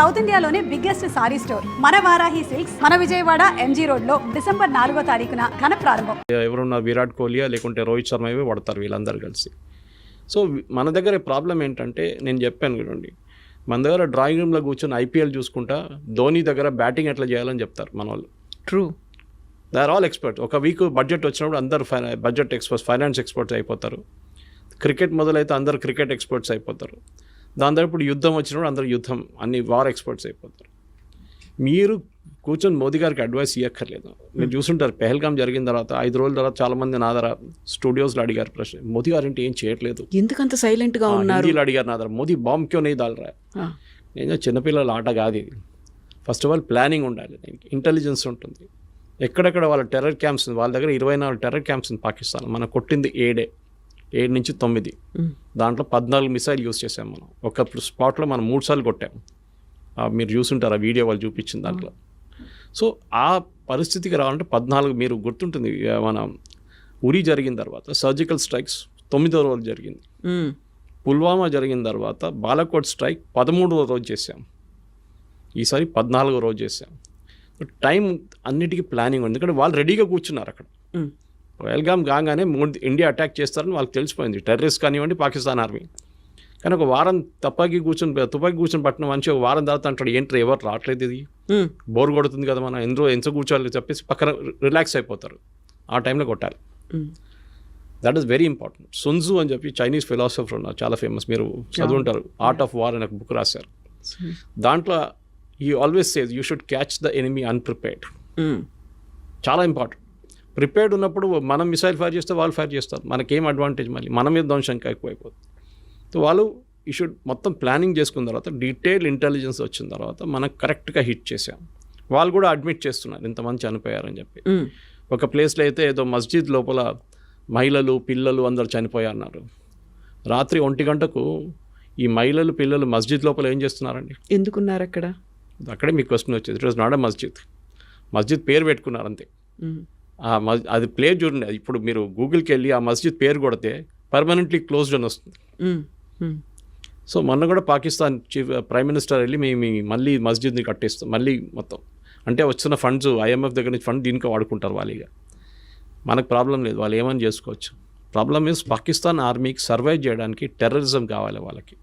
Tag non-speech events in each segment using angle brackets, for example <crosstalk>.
South ఇండియాలోనే biggest sorry store. మన Varahi Silks మన విజయవాడ ఎంజీ రోడ్లో డిసెంబర్ నాలుగో తారీఖున ఘన ప్రారంభం. ఎవరున్నా విరాట్ కోహ్లీయా లేకుంటే రోహిత్ శర్మ ఇవే పడతారు వీళ్ళందరూ కలిసి. సో మన దగ్గర ప్రాబ్లం ఏంటంటే నేను చెప్పాను చూడండి. మన దగ్గర డ్రాయింగ్ రూమ్లో కూర్చొని ఐపీఎల్ చూసుకుంటా ధోని దగ్గర బ్యాటింగ్ ఎట్లా చేయాలని చెప్తారు మన వాళ్ళు. True they are all expert ఒక వీక్ బడ్జెట్ వచ్చినప్పుడు అందరు బడ్జెట్ ఎక్స్పర్ట్స్ ఫైనాన్స్ ఎక్స్పర్ట్స్ అయిపోతారు. క్రికెట్ మొదలైతే అందరు క్రికెట్ ఎక్స్పర్ట్స్ అయిపోతారు. దాని తర్వాత ఇప్పుడు యుద్ధం వచ్చినప్పుడు అందరు యుద్ధం అన్ని వార్ ఎక్స్పర్ట్స్ అయిపోతారు. మీరు కూర్చొని మోదీ గారికి అడ్వైస్ ఇవ్వక్కర్లేదు మీరు చూసుంటారు పెహల్గాం జరిగిన తర్వాత ఐదు రోజుల తర్వాత చాలా మంది నా దగ్గర స్టూడియోస్లో అడిగారు ప్రశ్న మోదీ గారు ఏంటి ఏం చేయట్లేదు? ఎందుకంత సైలెంట్గా ఆ, ఉన్నారు? హిందీలో అడిగారు నా దగ్గర మోదీ బాంబ్ క్యో నెయ్యి దాల్ రా? ఆ, నేను చిన్నపిల్లల ఆట కాదు ఇది. ఫస్ట్ ఆఫ్ ఆల్ ప్లానింగ్ ఉండాలి దీనికి ఇంటెలిజెన్స్ ఉంటుంది. ఎక్కడెక్కడ వాళ్ళ టెర్రర్ క్యాంప్స్ ఉంది వాళ్ళ దగ్గర ఇరవై నాలుగు టెర్రర్ క్యాంప్స్ ఉంది పాకిస్తాన్ మనం కొట్టింది ఏడే ఏడు నుంచి తొమ్మిది. దాంట్లో పద్నాలుగు మిసైల్ యూస్ చేసాం మనం. ఒక స్పాట్లో మనం మూడు సార్లు కొట్టాం. మీరు చూసుంటారు ఆ వీడియో వాళ్ళు చూపించిన దాంట్లో. సో ఆ పరిస్థితికి రావాలంటే పద్నాలుగు మీరు గుర్తుంటుంది మన ఉరి జరిగిన తర్వాత సర్జికల్ స్ట్రైక్స్ తొమ్మిదో రోజు జరిగింది. పుల్వామా జరిగిన తర్వాత బాలకోట్ స్ట్రైక్ పదమూడవ రోజు చేశాం. ఈసారి పద్నాలుగో రోజు చేశాం. టైం అన్నిటికీ ప్లానింగ్ ఉంది. ఎందుకంటే వాళ్ళు రెడీగా కూర్చున్నారు అక్కడ. వెల్గామ్ కాగానే మూడు ఇండియా అటాక్ చేస్తారని వాళ్ళకి తెలిసిపోయింది. టెర్రరిస్ట్ కానివ్వండి పాకిస్తాన్ ఆర్మీ. కానీ ఒక వారం తప్పకి కూర్చొని తుపాకి కూర్చొని పట్టిన మనిషి ఒక వారం తర్వాత అంటాడు ఏంటి ఎవరు రావట్లేదు ఇది? బోర్ కొడుతుంది కదా మనం ఎంతో ఎంత కూర్చోవాలి చెప్పేసి పక్కన రిలాక్స్ అయిపోతారు. ఆ టైంలో కొట్టాలి. That is very important Sun Tzu అని చెప్పి చైనీస్ ఫిలాసఫర్ ఉన్నారు చాలా ఫేమస్ మీరు చదువుంటారు ఆర్ట్ ఆఫ్ వార్ అనే ఒక బుక్ రాశారు దాంట్లో ఈ always says you should catch the enemy unprepared చాలా ఇంపార్టెంట్ ప్రిపేర్డ్ ఉన్నప్పుడు మనం మిసైల్ ఫైర్ చేస్తే వాళ్ళు ఫైర్ చేస్తారు. మనకేం అడ్వాంటేజ్ మళ్ళీ? మన మీద ధ్వంసం ఎక్కువైపోతుంది. సో వాళ్ళు ఈ షుడ్ మొత్తం ప్లానింగ్ చేసుకున్న తర్వాత డీటెయిల్ ఇంటెలిజెన్స్ వచ్చిన తర్వాత మనం కరెక్ట్గా హిట్ చేసాం వాళ్ళు కూడా అడ్మిట్ చేస్తున్నారు. ఇంతమంది చనిపోయారని చెప్పి. ఒక ప్లేస్లో అయితే ఏదో మస్జిద్ లోపల మహిళలు పిల్లలు అందరు చనిపోయారన్నారు. రాత్రి ఒంటి గంటకు ఈ మహిళలు పిల్లలు మస్జిద్ లోపల ఏం చేస్తున్నారండి? ఎందుకున్నారు అక్కడ? అక్కడే మీకు క్వశ్చన్ వచ్చేది. It was not a masjid. మస్జిద్ పేరు పెట్టుకున్నారు అంతే. అది ప్లేస్ చూడండి ఇప్పుడు మీరు గూగుల్కి వెళ్ళి ఆ మస్జిద్ పేరు కొడితే పర్మనెంట్లీ క్లోజ్డ్ అని వస్తుంది. సో మొన్న కూడా పాకిస్తాన్ చీఫ్ ప్రైమ్ మినిస్టర్ వెళ్ళి మేము మళ్ళీ మస్జిద్ని కట్టేస్తాం మళ్ళీ మొత్తం. అంటే వచ్చిన ఫండ్స్ ఐఎంఎఫ్ దగ్గర నుంచి ఫండ్ దీనికి వాడుకుంటారు వాళ్ళు ఇక. మనకు ప్రాబ్లం లేదు వాళ్ళు ఏమని చేసుకోవచ్చు. ప్రాబ్లం మీన్స్ పాకిస్తాన్ ఆర్మీకి సర్వైవ్ చేయడానికి టెర్రరిజం కావాలి వాళ్ళకి.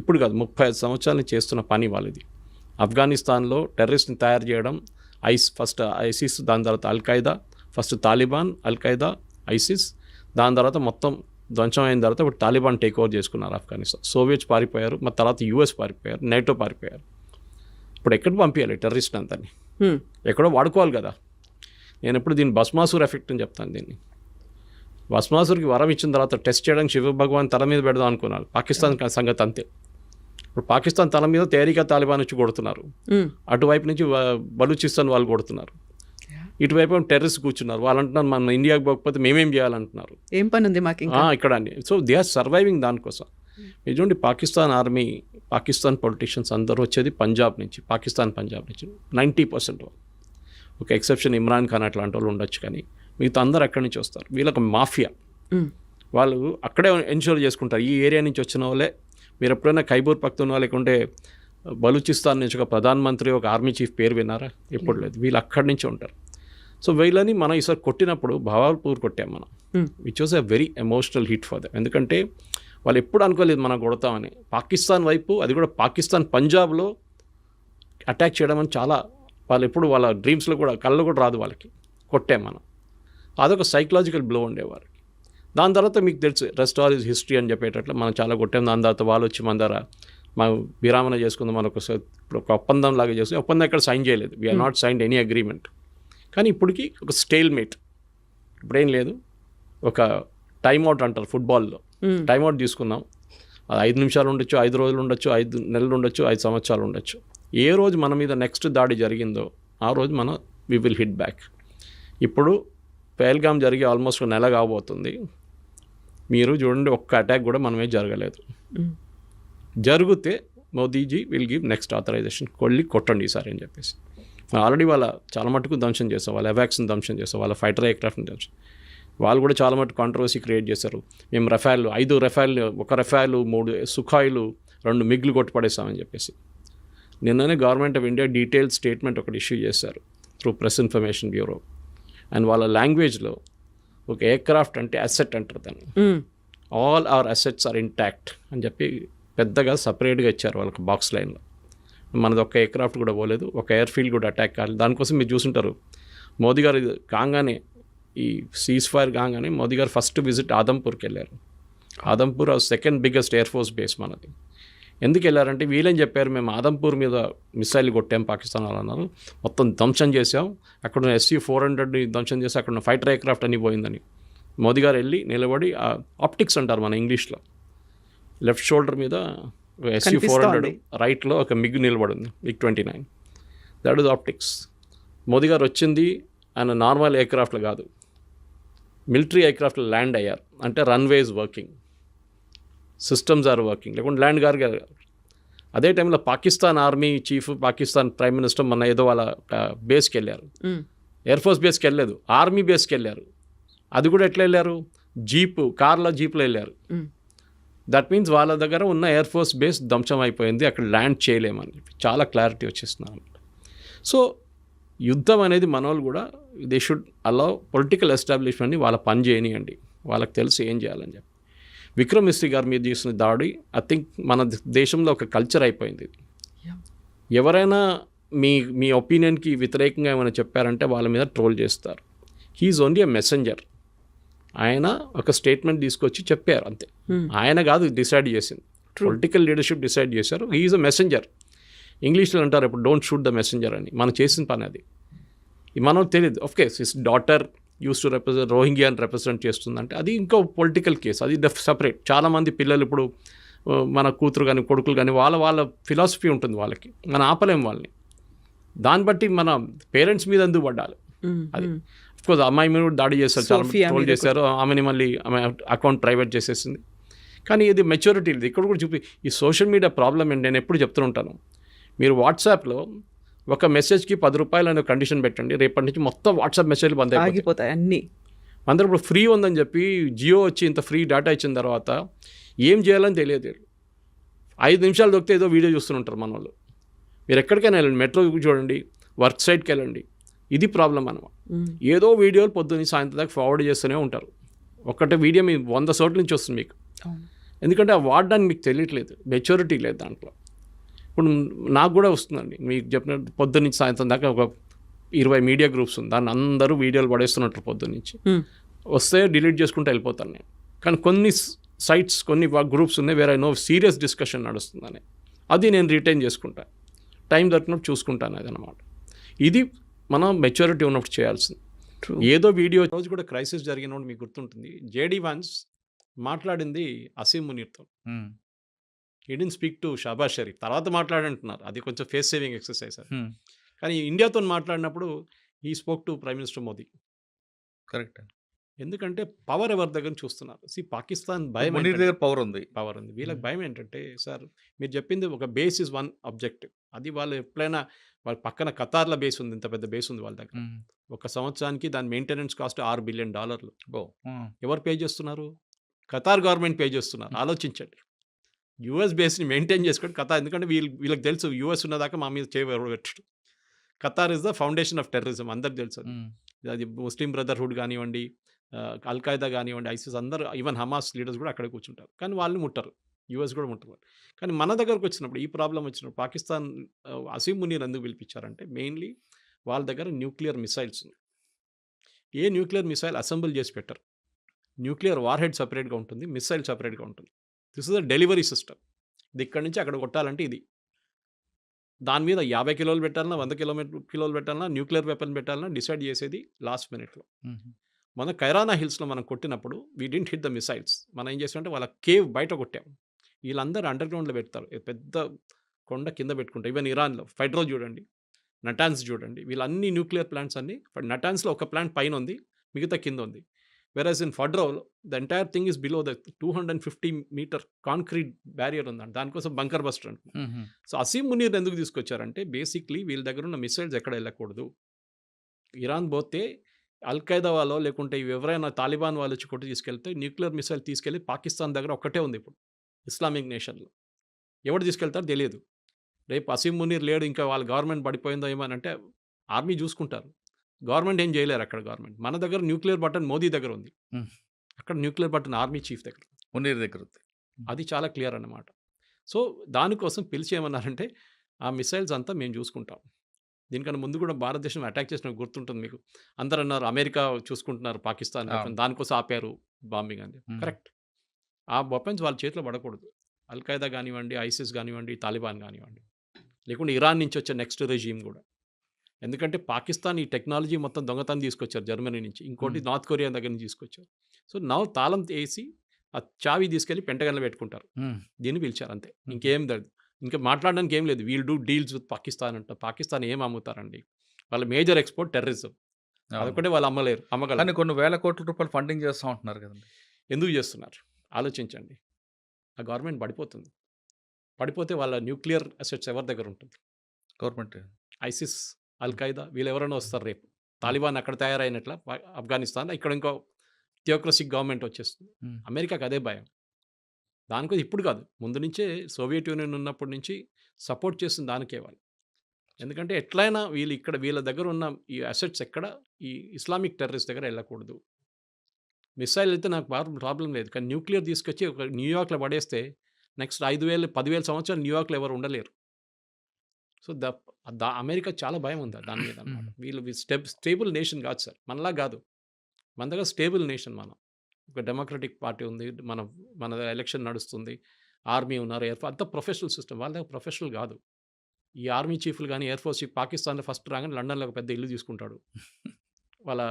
ఇప్పుడు కాదు ముప్పై ఐదు సంవత్సరాల చేస్తున్న పని వాళ్ళది. ఆఫ్ఘనిస్తాన్లో టెర్రరిస్ట్ని తయారు చేయడం ఐస్ ఫస్ట్ ఐసిస్ దాని తర్వాత Al Qaeda first Taliban Al Qaeda ISIS. దాని తర్వాత మొత్తం ధ్వంసం అయిన తర్వాత ఇప్పుడు తాలిబాన్ టేక్ ఓవర్ చేసుకున్నారు ఆఫ్ఘనిస్తాన్. సోవియట్స్ పారిపోయారు మరి తర్వాత యూఎస్ పారిపోయారు నేటో పారిపోయారు. ఇప్పుడు ఎక్కడ పంపించాలి టెర్రరిస్ట్ అంతని ఎక్కడో వాడుకోవాలి కదా. నేను ఎప్పుడు దీన్ని భస్మాసుర్ ఎఫెక్ట్ అని చెప్తాను దీన్ని. భస్మాసుర్కి వరం ఇచ్చిన తర్వాత టెస్ట్ చేయడానికి శివ భగవాన్ తల మీద పెడదాం అనుకున్నారు. పాకిస్తాన్ సంగతి అంతే. ఇప్పుడు పాకిస్తాన్ తల మీద తేరిక తాలిబాన్ వచ్చి కొడుతున్నారు. అటువైపు నుంచి బలూచిస్తాన్ వాళ్ళు కొడుతున్నారు. ఇటువైపు టెర్రరిస్ట్ కూర్చున్నారు. వాళ్ళు అంటున్నారు మన ఇండియాకి పోకపోతే మేమేం చేయాలంటున్నారు. ఏం పని ఉంది మాకు ఇక్కడ అండి. సో దే ఆర్ సర్వైవింగ్ దానికోసం. చూడండి పాకిస్తాన్ ఆర్మీ పాకిస్తాన్ పొలిటీషియన్స్ అందరూ వచ్చేది పంజాబ్ నుంచి పాకిస్తాన్ పంజాబ్ నుంచి. నైంటీ పర్సెంట్ ఒక ఎక్సెప్షన్ ఇమ్రాన్ ఖాన్ అట్లాంటి వాళ్ళు ఉండొచ్చు కానీ మిగతా అందరూ అక్కడి నుంచి వస్తారు. వీళ్ళకి మాఫియా. వాళ్ళు అక్కడే ఎన్షూర్ చేసుకుంటారు. ఈ ఏరియా నుంచి వచ్చిన వాళ్ళే. మీరు ఎప్పుడైనా ఖైబూర్ పఖ్తూన్వా లేకుంటే బలూచిస్తాన్ నుంచి ఒక ప్రధానమంత్రి ఒక ఆర్మీ చీఫ్ పేరు విన్నారా? ఎప్పుడు లేదు. వీళ్ళు అక్కడి నుంచి ఉంటారు. సో వీళ్ళని మనం ఈసారి కొట్టినప్పుడు భవాల్పూర్ కొట్టాం మనం. Which was a very emotional hit for them ఎందుకంటే వాళ్ళు ఎప్పుడు అనుకోలేదు మనం కొడతామని. పాకిస్తాన్ వైపు అది కూడా పాకిస్తాన్ పంజాబ్లో అటాక్ చేయడం అని చాలా వాళ్ళు ఎప్పుడు వాళ్ళ డ్రీమ్స్లో కూడా కళ్ళు కూడా రాదు వాళ్ళకి. కొట్టాం మనం. అదొక సైకలాజికల్ బ్లో ఉండేవారు దాని తర్వాత మీకు తెలుసు రెస్ట్ ఆల్ ఇస్ హిస్టరీ అని చెప్పేటట్లు మనం చాలా కొట్టాం. దాని తర్వాత వాళ్ళు వచ్చి మన దగ్గర మా విరామణ చేసుకుందాం మనకు ఇప్పుడు ఒక ఒప్పందం లాగా చేసుకుని ఒప్పందం ఎక్కడ సైన్ చేయలేదు. We are not signed any agreement కానీ ఇప్పటికి ఒక స్టేల్ మేట్ ఇప్పుడేం లేదు. ఒక టైమ్అవుట్ అంటారు ఫుట్బాల్లో. ఉమ్, టైమ్అవుట్ తీసుకున్నాం. అది ఐదు నిమిషాలు ఉండొచ్చు ఐదు రోజులు ఉండొచ్చు ఐదు నెలలు ఉండొచ్చు ఐదు సంవత్సరాలు ఉండొచ్చు. ఏ రోజు మన మీద నెక్స్ట్ దాడి జరిగిందో ఆ రోజు మనం వి విల్ హిట్ బ్యాక్. ఇప్పుడు పేల్గామ్ జరిగి ఆల్మోస్ట్ ఒక నెల కాబోతుంది. మీరు చూడండి ఒక్క అటాక్ కూడా మనమే జరగలేదు. జరిగితే Modiji will give next authorization. కొళ్ళి కొట్టండి ఈసారి అని చెప్పేసి. ఆల్రెడీ వాళ్ళ చాలా మటుకు ధ్వంసం చేస్తాం వాళ్ళ ఎవాక్స్ని ధ్వంసం చేస్తాం వాళ్ళ ఫైటర్ ఎయిర్క్రాఫ్ట్ని ధ్వంసం వాళ్ళు కూడా చాలా మటుకు కాంట్రవర్సీ క్రియేట్ చేశారు. మేము రఫాల్ ఐదు రఫాల్ ఒక రఫాల్ మూడు సుఖాయిలు రెండు మిగ్లు కొట్టి పడేస్తామని చెప్పేసి. నిన్ననే government of India detail statement ఒకటి ఇష్యూ చేశారు through press information bureau and వాళ్ళ లాంగ్వేజ్లో ఒక ఎయిర్క్రాఫ్ట్ అంటే అసెట్ అంటారు దాన్ని. All our assets are intact అని చెప్పి పెద్దగా సపరేట్గా ఇచ్చారు వాళ్ళకి బాక్స్ లైన్లో మనది ఒక్క ఎయిర్క్రాఫ్ట్ కూడా పోలేదు ఒక ఎయిర్ ఫీల్డ్ కూడా అటాక్ కాలేదు. దానికోసం మీరు చూసుంటారు. మోదీ గారు కాగానే ఈ సీజ్ ఫైర్ కాగానే మోదీ గారు ఫస్ట్ విజిట్ ఆదంపూర్కి వెళ్ళారు. Adampur second biggest air force base మనది. ఎందుకు వెళ్ళారంటే వీళ్ళని చెప్పారు మేము ఆదంపూర్ మీద మిసైల్ కొట్టాం పాకిస్తాన్ వాళ్ళు అన్నారు. మొత్తం ధ్వంసం చేసాం అక్కడ ఉన్న ఎస్సీ ఫోర్ హండ్రెడ్ని ధ్వంసం చేసి అక్కడ ఫైటర్ ఎయిర్క్రాఫ్ట్ అని పోయిందని. మోదీ గారు వెళ్ళి నిలబడి ఆప్టిక్స్ అంటారు మన ఇంగ్లీష్లో. లెఫ్ట్ షోల్డర్ మీద ఎస్సీ ఫోర్ హండ్రెడ్. రైట్లో ఒక మిగ్ నిలబడి ఉంది MiG twenty nine that is optics Modi గారు వచ్చింది ఆయన నార్మల్ ఎయిర్క్రాఫ్ట్లు కాదు. మిలిటరీ ఎయిర్క్రాఫ్ట్లో ల్యాండ్ అయ్యారు. అంటే runways working. Systems are working. లేకుంటే ల్యాండ్ గారు గారు అదే టైంలో Pakistan army chief Pakistan prime minister మన ఏదో వాళ్ళ బేస్కి వెళ్ళారు. ఎయిర్ ఫోర్స్ బేస్కి వెళ్ళలేదు. ఆర్మీ బేస్కి వెళ్ళారు. అది కూడా ఎట్లా వెళ్ళారు? జీపు కార్లో జీప్లో వెళ్ళారు. దట్ మీన్స్ వాళ్ళ దగ్గర ఉన్న ఎయిర్ ఫోర్స్ బేస్ ధ్వంసం అయిపోయింది. అక్కడ ల్యాండ్ చేయలేమని చెప్పి చాలా క్లారిటీ వచ్చేస్తున్నారు సో యుద్ధం అనేది మన వాళ్ళు కూడా దే షుడ్ అలా పొలిటికల్ ఎస్టాబ్లిష్మెంట్ని వాళ్ళ పని చేయనియండి. వాళ్ళకి తెలిసి ఏం చేయాలని చెప్పి. విక్రమ్ మిస్త్రి గారి మీద చేసిన దాడి ఐ థింక్ మన దేశంలో ఒక కల్చర్ అయిపోయింది. ఎవరైనా మీ మీ ఒపీనియన్కి వ్యతిరేకంగా ఏమైనా చెప్పారంటే వాళ్ళ మీద ట్రోల్ చేస్తారు. హీఈస్ ఓన్లీ ఎ మెసెంజర్ ఆయన ఒక స్టేట్మెంట్ తీసుకొచ్చి చెప్పారు అంతే. Hmm. ఆయన కాదు డిసైడ్ చేసింది. పొలిటికల్ లీడర్షిప్ డిసైడ్ చేశారు. హీఈస్ అ మెసెంజర్ ఇంగ్లీష్లో అంటారు ఇప్పుడు డోంట్ షూట్ ద మెసెంజర్ అని. మనం చేసిన పని అది. మనం తెలియదు. Case his daughter used to represent రోహింగ్యాని represent చేస్తుందంటే అది ఇంకో పొలిటికల్ కేసు అది సపరేట్ చాలామంది పిల్లలు ఇప్పుడు మన కూతురు కానీ కొడుకులు కానీ వాళ్ళ వాళ్ళ ఫిలాసఫీ ఉంటుంది వాళ్ళకి. మనం ఆపలేం వాళ్ళని. దాన్ని బట్టి మన పేరెంట్స్ మీద ఎందుకు పడ్డాలి మ్మ్. అది కోర్స్ అమ్మాయి మీద కూడా దాడి చేశారు చాలా ట్రోల్ చేశారు. ఆమెని మళ్ళీ ఆమె అకౌంట్ ప్రైవేట్ చేసేసింది. కానీ ఇది మెచ్యూరిటీ ఇది ఇక్కడ కూడా చూపి ఈ సోషల్ మీడియా ప్రాబ్లం ఏంటి? నేను ఎప్పుడు చెప్తూ ఉంటాను. మీరు వాట్సాప్లో ఒక మెసేజ్కి పది రూపాయలు అనే కండిషన్ పెట్టండి. రేపటి నుంచి మొత్తం వాట్సాప్ మెసేజ్లు బంద్ అయిపోతాయి. అన్నీ. అందరూ ఇప్పుడు ఫ్రీ ఉందని చెప్పి జియో వచ్చి ఇంత ఫ్రీ డేటా ఇచ్చిన తర్వాత ఏం చేయాలని తెలియదు ఐదు నిమిషాలు దొరికితే ఏదో వీడియో చూస్తుంటారు మన వాళ్ళు మీరు ఎక్కడికైనా వెళ్ళండి. మెట్రో చూడండి. వర్క్ సైట్కి వెళ్ళండి. ఇది ప్రాబ్లం అనమాట. ఏదో వీడియోలు పొద్దున్న సాయంత్రం దాకా ఫార్వర్డ్ చేస్తూనే ఉంటారు. ఒక్కటే వీడియో మీ వంద చోట్ల నుంచి వస్తుంది మీకు. ఎందుకంటే ఆ వాడడానికి మీకు తెలియట్లేదు. మెచ్యూరిటీ లేదు దాంట్లో. ఇప్పుడు నాకు కూడా వస్తుందండి. మీకు చెప్పినట్టు పొద్దున్న నుంచి సాయంత్రం దాకా ఒక ఇరవై మీడియా గ్రూప్స్ ఉంది. దాన్ని అందరూ వీడియోలు పడేస్తున్నట్టు పొద్దున్న నుంచి. వస్తే డిలీట్ చేసుకుంటూ వెళ్ళిపోతాను నేను. కానీ కొన్ని సైట్స్ కొన్ని గ్రూప్స్ ఉన్నాయి వేరే నో సీరియస్ డిస్కషన్ నడుస్తుందని. అది నేను రిటైన్ చేసుకుంటాను టైం దొరికినప్పుడు చూసుకుంటాను అది అనమాట ఇది మనం మెచ్యూరిటీ ఉన్నప్పుడు చేయాల్సింది. ఏదో వీడియో రోజు కూడా క్రైసిస్ జరిగినప్పుడు మీకు గుర్తుంటుంది. జేడీ వాన్స్ మాట్లాడింది Asim మునీర్తో. Didn't speak to Shahbaz Sharif తర్వాత మాట్లాడంటున్నారు. అది కొంచెం ఫేస్ సేవింగ్ ఎక్సర్సైజ్. కానీ ఇండియాతో మాట్లాడినప్పుడు ఈ spoke to prime minister Modi correct ఎందుకంటే పవర్ ఎవరి దగ్గర చూస్తున్నారు? సి పాకిస్తాన్ భయం దగ్గర పవర్ ఉంది. పవర్ ఉంది. వీళ్ళకి. భయం ఏంటంటే సార్ మీరు చెప్పింది ఒక బేస్ ఇస్ వన్ ఆబ్జెక్టివ్ అది వాళ్ళు ఎప్పుడైనా వాళ్ళ పక్కన కతార్ల బేస్ ఉంది ఇంత పెద్ద బేస్ ఉంది వాళ్ళ దగ్గర. ఒక సంవత్సరానికి దాని మెయింటెనెన్స్ కాస్ట్ ఆరు బిలియన్ డాలర్లు. ఓ. ఎవరు పే చేస్తున్నారు? ఖతార్ గవర్నమెంట్ పే చేస్తున్నారు. ఆలోచించండి. యూఎస్ బేస్ని మెయింటైన్ చేసుకోండి ఖతార్ ఎందుకంటే వీళ్ళు వీళ్ళకి తెలుసు యూఎస్ ఉన్నదాకా మా మీద చేయబెట్టడు Qatar is the foundation of terrorism అందరికి తెలుసు. అది. ముస్లిం బ్రదర్హుడ్ కానివ్వండి అల్ఖాయిదా కానివ్వండి ఐసిస్ అందరూ ఈవెన్ హమాస్ లీడర్స్ కూడా అక్కడే కూర్చుంటారు. కానీ వాళ్ళు ముట్టరు. యూఎస్ కూడా ముట్టరు కానీ మన దగ్గరకు వచ్చినప్పుడు ఈ ప్రాబ్లం వచ్చినప్పుడు పాకిస్తాన్ ఆ, అసీం మునీర్ ఎందుకు పిలిపించారంటే మెయిన్లీ వాళ్ళ దగ్గర న్యూక్లియర్ మిసైల్స్ ఉన్నాయి. ఏ న్యూక్లియర్ మిసైల్ అసెంబుల్ చేసి పెట్టరు. న్యూక్లియర్ వార్ హెడ్ సపరేట్గా ఉంటుంది మిసైల్ సపరేట్గా ఉంటుంది. This is the delivery system. ఇది ఇక్కడి నుంచి అక్కడ కొట్టాలంటే ఇది. దాని మీద యాభై కిలోలు పెట్టాలన్నా వంద కిలోమీటర్ కిలోలు పెట్టాలన్నా న్యూక్లియర్ వెపన్ పెట్టాలన్నా డిసైడ్ చేసేది లాస్ట్ మినిట్లో. మన కైరానా హిల్స్లో మనం కొట్టినప్పుడు we didn't hit the missiles మనం ఏం చేసామంటే వాళ్ళ కేవ్ బయట కొట్టాం. వీళ్ళందరూ అండర్ గ్రౌండ్లో పెడతారు పెద్ద కొండ కింద పెట్టుకుంటారు. ఈవెన్ ఇరాన్లో ఫెడ్రో చూడండి నటాన్స్ చూడండి. వీళ్ళన్ని న్యూక్లియర్ ప్లాంట్స్ అన్ని నటాన్స్లో ఒక ప్లాంట్ పైన ఉంది మిగతా కింద ఉంది whereas in ఫడ్రో the entire thing is below the two hundred fifty metre concrete barrier ఉందండి. దానికోసం bunker buster. Hmm. So Asim Munir ఎందుకు తీసుకొచ్చారంటే బేసిక్లీ వీళ్ళ దగ్గర ఉన్న మిసైల్స్ ఎక్కడ వెళ్ళకూడదు. ఇరాన్ పోతే అల్ఖైదా వాళ్ళు లేకుంటే ఎవరైనా తాలిబాన్ వాళ్ళు వచ్చి కొట్టి తీసుకెళ్తే న్యూక్లియర్ మిసైల్ తీసుకెళ్ళి పాకిస్తాన్ దగ్గర ఒక్కటే ఉంది ఇప్పుడు. ఇస్లామిక్ నేషన్లో. ఎవడు తీసుకెళ్తారో తెలియదు. రేపు అసీం మునీర్ లేడు ఇంకా వాళ్ళ గవర్నమెంట్ పడిపోయిందో ఏమో అని అంటే ఆర్మీ చూసుకుంటారు. గవర్నమెంట్ ఏం చేయలేరు అక్కడ గవర్నమెంట్. మన దగ్గర న్యూక్లియర్ బటన్ మోదీ దగ్గర ఉంది. అక్కడ న్యూక్లియర్ బటన్ ఆర్మీ చీఫ్ దగ్గర. మునీర్ దగ్గర ఉంది. అది చాలా క్లియర్ అన్నమాట. సో దానికోసం పిలిచి ఏమన్నారంటే ఆ మిసైల్స్ అంతా మేము చూసుకుంటాం. దీనికన్నా ముందు కూడా భారతదేశం అటాక్ చేసిన గుర్తుంటుంది మీకు. అందరు అన్నారు అమెరికా చూసుకుంటున్నారు పాకిస్తాన్. దానికోసం ఆపారు బాంబింగ్ అని. కరెక్ట్. ఆ వెపన్స్ వాళ్ళ చేతిలో పడకూడదు. అల్ఖైదా కానివ్వండి ఐసిస్ కానివ్వండి తాలిబాన్ కానివ్వండి. లేకుంటే ఇరాన్ నుంచి వచ్చే నెక్స్ట్ రెజీమ్ కూడా. ఎందుకంటే పాకిస్తాన్ ఈ టెక్నాలజీ మొత్తం దొంగతనం తీసుకొచ్చారు జర్మనీ నుంచి. ఇంకోటి. నార్త్ కొరియా దగ్గర నుంచి తీసుకొచ్చారు. సో నవ్వు తాళం వేసి ఆ చావి తీసుకెళ్ళి పెంటగన్లో పెట్టుకుంటారు. దీన్ని పిలిచారు అంతే. ఇంకేం లేదు ఇంకా మాట్లాడడానికి ఏం లేదు. We'll do deals with Pakistan అంట. పాకిస్తాన్ ఏం అమ్ముతారండి? వాళ్ళ మేజర్ ఎక్స్పోర్ట్ టెర్రరిజం. అదొకటే వాళ్ళు అమ్మలేరు అమ్మగలరు. కొన్ని వేల కోట్ల రూపాయలు ఫండింగ్ చేస్తూ ఉంటున్నారు కదండి. ఎందుకు చేస్తున్నారు? ఆలోచించండి. ఆ గవర్నమెంట్ పడిపోతుంది. పడిపోతే వాళ్ళ న్యూక్లియర్ అసెట్స్ ఎవరి దగ్గర ఉంటుంది? గవర్నమెంట్. ఐసిస్ అల్ ఖైదా వీళ్ళు ఎవరైనా వస్తారు రేపు. తాలిబాన్ అక్కడ తయారైనట్ల ఆఫ్ఘనిస్తాన్ ఇక్కడ ఇంకో థియోక్రసిక్ గవర్నమెంట్ వచ్చేస్తుంది. అమెరికాకి అదే భయం. దానికోసం ఇప్పుడు కాదు. ముందు నుంచే సోవియట్ యూనియన్ ఉన్నప్పటి నుంచి సపోర్ట్ చేస్తుంది దానికే వాళ్ళు. ఎందుకంటే ఎట్లయినా వీళ్ళు ఇక్కడ వీళ్ళ దగ్గర ఉన్న ఈ అసెట్స్ ఎక్కడ? ఈ ఇస్లామిక్ టెర్రరిస్ట్ దగ్గర వెళ్ళకూడదు. మిసైల్ అయితే నాకు ప్రాబ్లం లేదు. కానీ న్యూక్లియర్ తీసుకొచ్చి ఒక న్యూయార్క్లో పడేస్తే నెక్స్ట్ ఐదు వేలు పదివేల సంవత్సరాలు న్యూయార్క్లో ఎవరు ఉండలేరు. సో ద దా అమెరికా చాలా భయం ఉంది దాని మీద అన్నమాట. వీళ్ళు స్టెప్ స్టేబుల్ నేషన్ కాదు సార్. మనలా కాదు. మన దగ్గర స్టేబుల్ నేషన్ మనం. ఒక డెమోక్రటిక్ పార్టీ ఉంది. మన మన ఎలక్షన్ నడుస్తుంది. ఆర్మీ ఉన్నారు ఎయిర్ అంతా ప్రొఫెషనల్ సిస్టమ్. వాళ్ళ దగ్గర ప్రొఫెషనల్ కాదు. ఈ ఆర్మీ చీఫ్లు కానీ ఎయిర్ ఫోర్స్ చీఫ్ పాకిస్తాన్లో ఫస్ట్ రాగానే లండన్లో ఒక పెద్ద ఇల్లు తీసుకుంటాడు. వాళ్ళ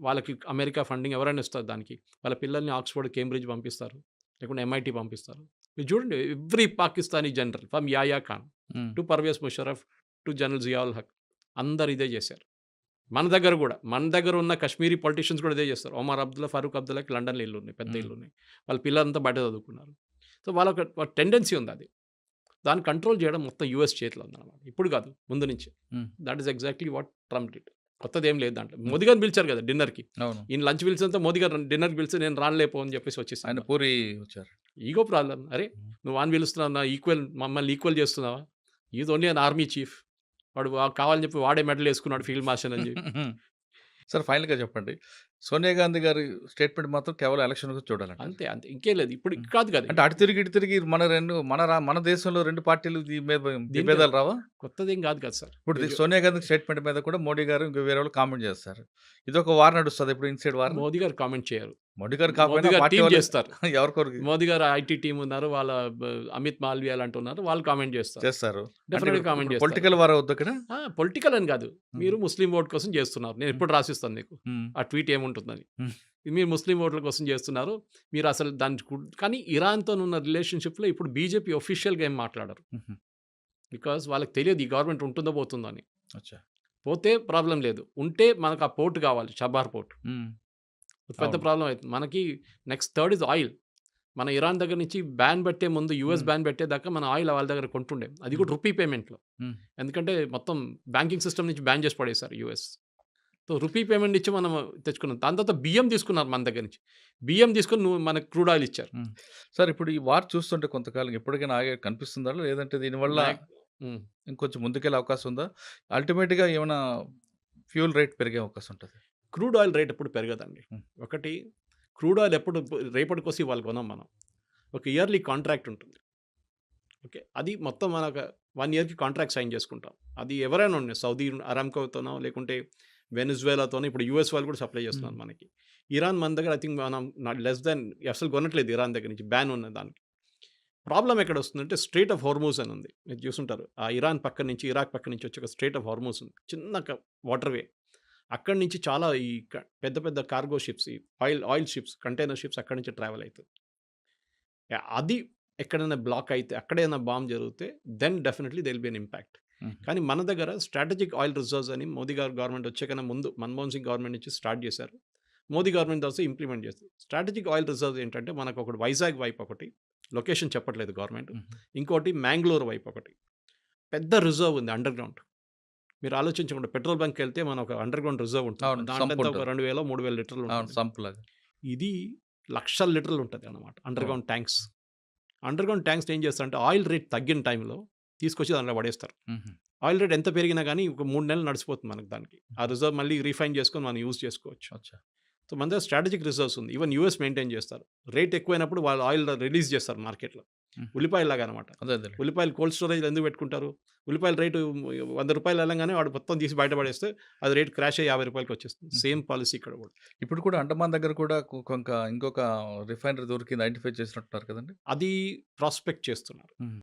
వాళ్ళకి అమెరికా ఫండింగ్ ఎవరైనా ఇస్తారు దానికి. వాళ్ళ పిల్లల్ని ఆక్స్ఫర్డ్ కేంబ్రిడ్జ్ పంపిస్తారు. లేకుంటే ఎంఐటి పంపిస్తారు. మీరు చూడండి every Pakistani general from Yahya Khan to Pervez Musharraf to general Zia-ul Haq. అందరు ఇదే చేశారు. మన దగ్గర కూడా మన దగ్గర ఉన్న కాశ్మీరీ పొలిటీషియన్స్ కూడా ఇదే చేస్తారు. ఒమర్ అబ్దుల్లా ఫరూక్ అబ్దుల్లాకి లండన్లో ఇల్లు ఉన్నాయి పెద్ద. ఇల్లు ఉన్నాయి. వాళ్ళ పిల్లలంతా బయట చదువుకున్నారు. సో వాళ్ళకి టెండెన్సీ ఉంది అది. దాన్ని కంట్రోల్ చేయడం మొత్తం యూఎస్ చేతిలో ఉందన్నమాట. ఇప్పుడు కాదు ముందు నుంచి. That is exactly what Trump did కొత్తది ఏం లేదు దాంట్లో మోదీ గారిని పిలిచారు కదా డిన్నర్కి. అవును. ఈయన లంచ్ పిలిచినంత మోదీ గారు డిన్నర్కి పిలిచి నేను రానలేపో అని చెప్పేసి ఆయన వచ్చేసి పూరి వచ్చారు. ఈగో ప్రాబ్లం అరే. నువ్వు వాన్ పిలుస్తున్నావు నా ఈక్వల్ మమ్మల్ని ఈక్వల్ చేస్తున్నావా? Is only an army chief. వాడు కావాలని చెప్పి వాడే మెడల్ వేసుకున్నాడు ఫీల్డ్ మార్షల్ అని చెప్పి. <laughs> సార్ ఫైనల్గా చెప్పండి. సోనియా గాంధీ గారి స్టేట్మెంట్ మాత్రం కేవలం ఎలక్షన్ చూడాలంట. అంతే అంతే. ఇంకేం లేదు. ఇప్పుడు కాదు కదా అంటే అటు తిరిగి ఇటు తిరిగి మన రెండు మన రా- మన దేశంలో రెండు పార్టీలు విభేదాలు రావా? కొత్తది ఏం కాదు కదా సార్. ఇప్పుడు సోనియా గాంధీ స్టేట్మెంట్ మీద కూడా మోడీ గారు ఇంకా వేరే వాళ్ళు కామెంట్ చేస్తారు. ఇది ఒక వార్ నడుస్తుంది ఇప్పుడు ఇన్సైడ్ వార్ మోదీ గారు కామెంట్ చేయరు. మోడీ గారు చేస్తారు. <laughs> ఎవరికొరికి మోదీ గారు ఐటీ టీం ఉన్నారు వాళ్ళ అమిత్ మాల్వియా లాంటి ఉన్నారు వాళ్ళు కామెంట్ చేస్తారు. చేస్తారు. డెఫినెట్గా కామెంట్ చేస్తారు. పొలిటికల్ వార్ అవుద్ది ఇక్కడ పొలిటికల్ అని కాదు. మీరు ముస్లిం ఓట్ కోసం చేస్తున్నారు. నేను ఎప్పుడు రాసిస్తాను మీకు. ఆ ట్వీట్ ఏముంటుందని. మీరు ముస్లిం ఓట్ల కోసం చేస్తున్నారు. మీరు అసలు దాని కానీ ఇరాన్తో ఉన్న రిలేషన్షిప్లో ఇప్పుడు బీజేపీ ఒఫీషియల్గా ఏం మాట్లాడరు. బికాజ్ వాళ్ళకి తెలియదు ఈ గవర్నమెంట్ ఉంటుందో పోతుందో అని. పోతే ప్రాబ్లం లేదు. ఉంటే మనకు ఆ పోర్ట్ కావాలి షబార్ పోర్ట్. పెద్ద. ప్రాబ్లం అవుతుంది మనకి నెక్స్ట్ థర్డ్ ఇస్ ఆయిల్. మన ఇరాన్ దగ్గర నుంచి బ్యాన్ పెట్టే ముందు యూఎస్. బ్యాన్ పెట్టేదాకా మన ఆయిల్ వాళ్ళ దగ్గర కొంటుండే. అది కూడా రూపీ పేమెంట్లో. ఎందుకంటే మొత్తం బ్యాంకింగ్ సిస్టమ్ నుంచి బ్యాన్ చేసి పడేశారు యూఎస్. సో రూపీ పేమెంట్ ఇచ్చి మనం తెచ్చుకున్నాం. దాని తర్వాత బియ్యం తీసుకున్నారు మన దగ్గర నుంచి. బియ్యం తీసుకొని నువ్వు మనకు క్రూడ్ ఆయిల్ ఇచ్చారు. సార్ ఇప్పుడు ఈ వార్ చూస్తుంటే కొంతకాలం ఎప్పటికైనా ఆగే కనిపిస్తుందా? లేదంటే దీనివల్ల. ఇంకొంచెం ముందుకెళ్ళే అవకాశం ఉందా? అల్టిమేట్గా ఏమైనా ఫ్యూల్ రేట్ పెరిగే అవకాశం ఉంటుంది. క్రూడ్ ఆయిల్ రేట్ ఎప్పుడు పెరగదండి. ఒకటి క్రూడ్ ఆయిల్ ఎప్పుడు రేపటి కోసం ఇవాళ కొనాం మనం. ఒక ఇయర్లీ కాంట్రాక్ట్ ఉంటుంది. ఓకే? అది మొత్తం మనకు వన్ ఇయర్కి కాంట్రాక్ట్ సైన్ చేసుకుంటాం. అది ఎవరైనా ఉన్నాయి సౌదీ అరామ్కోతోనో లేకుంటే వెనిజువేలాతోనో ఇప్పుడు యూఎస్ వాళ్ళు కూడా సప్లై చేస్తున్నారు. మనకి. ఇరాన్ మన దగ్గర ఐ థింక్ మనం లెస్ దాన్ అసలు కొనట్లేదు ఇరాన్ దగ్గర నుంచి బ్యాన్ ఉన్న దానికి. ప్రాబ్లం ఎక్కడ వస్తుందంటే స్ట్రేట్ ఆఫ్ హార్మోస్ అని ఉంది. మీరు చూసుంటారు. ఆ ఇరాన్ పక్క నుంచి ఇరాక్ పక్క నుంచి వచ్చే ఒక స్ట్రేట్ ఆఫ్ హార్మోస్ ఉంది. చిన్న వాటర్ వే. అక్కడి నుంచి చాలా ఈ పెద్ద పెద్ద కార్గో షిప్స్ ఈ oil oil ships container ships అక్కడి నుంచి ట్రావెల్ అవుతుంది అది ఎక్కడైనా బ్లాక్ అయితే అక్కడైనా బాంబ్ జరిగితే then definitely there'll be an impact. కానీ మన దగ్గర స్ట్రాటజిక్ ఆయిల్ రిజర్వ్స్ అని మోదీ గారు గవర్నమెంట్ వచ్చేకన్నా ముందు మన్మోహన్ సింగ్ గవర్నమెంట్ నుంచి స్టార్ట్ చేశారు. మోదీ గవర్నమెంట్ ఆల్సో ఇంప్లిమెంట్ చేస్తారు స్ట్రాటజిక్ ఆయిల్ రిజర్వ్స్ ఏంటంటే మనకు ఒకటి వైజాగ్ వైపు ఒకటి లొకేషన్ చెప్పట్లేదు గవర్నమెంట్. ఇంకోటి మ్యాంగ్లూర్ వైపు ఒకటి. పెద్ద రిజర్వ్ ఉంది అండర్ గ్రౌండ్ మీరు ఆలోచించకుండా పెట్రోల్ బంక్ వెళ్తే మన ఒక అండర్ గ్రౌండ్ రిజర్వ్ ఉంటుంది. దాంట్లో ఒక. రెండు వేల మూడు వేల లీటర్లు సంపులాగా ఇది లక్షల లీటర్లు ఉంటుంది అనమాట underground tanks. Underground tanks ఏం చేస్తారంటే ఆయిల్ రేట్ తగ్గిన టైంలో తీసుకొచ్చి దాంట్లో పడేస్తారు. ఆయిల్ రేట్ ఎంత పెరిగినా కానీ ఒక మూడు నెలలు నడిచిపోతుంది మనకు దానికి. ఆ రిజర్వ్ మళ్ళీ రీఫైన్ చేసుకొని మనం యూజ్ చేసుకోవచ్చు. సో మన దగ్గర స్ట్రాటజిక్ రిజర్వ్స్ ఉంది. ఈవెన్ యూఎస్ మెయింటైన్ చేస్తారు. రేట్ ఎక్కువైనప్పుడు వాళ్ళు ఆయిల్ రిలీజ్ చేస్తారు మార్కెట్లో. మ్మ్. ఉల్లిపాయలు లాగా అనమాట ఉల్లిపాయలు కోల్డ్ స్టోరేజ్ ఎందుకు పెట్టుకుంటారు? ఉల్లిపాయల రేటు వంద రూపాయలు వెళ్ళంగానే వాడు మొత్తం తీసి బయటపడేస్తే అది రేట్ క్రాష్ అయ్యి యాభై రూపాయలకి వచ్చేస్తుంది. సేమ్ పాలసీ ఇక్కడ కూడా. ఇప్పుడు కూడా అండమాన్ దగ్గర కూడా కొ- కొంక ఇంకొక రిఫైనరీ దొరికింది ఐడెంటిఫై చేసినట్టున్నారు కదండి? అది ప్రాస్పెక్ట్ చేస్తున్నారు.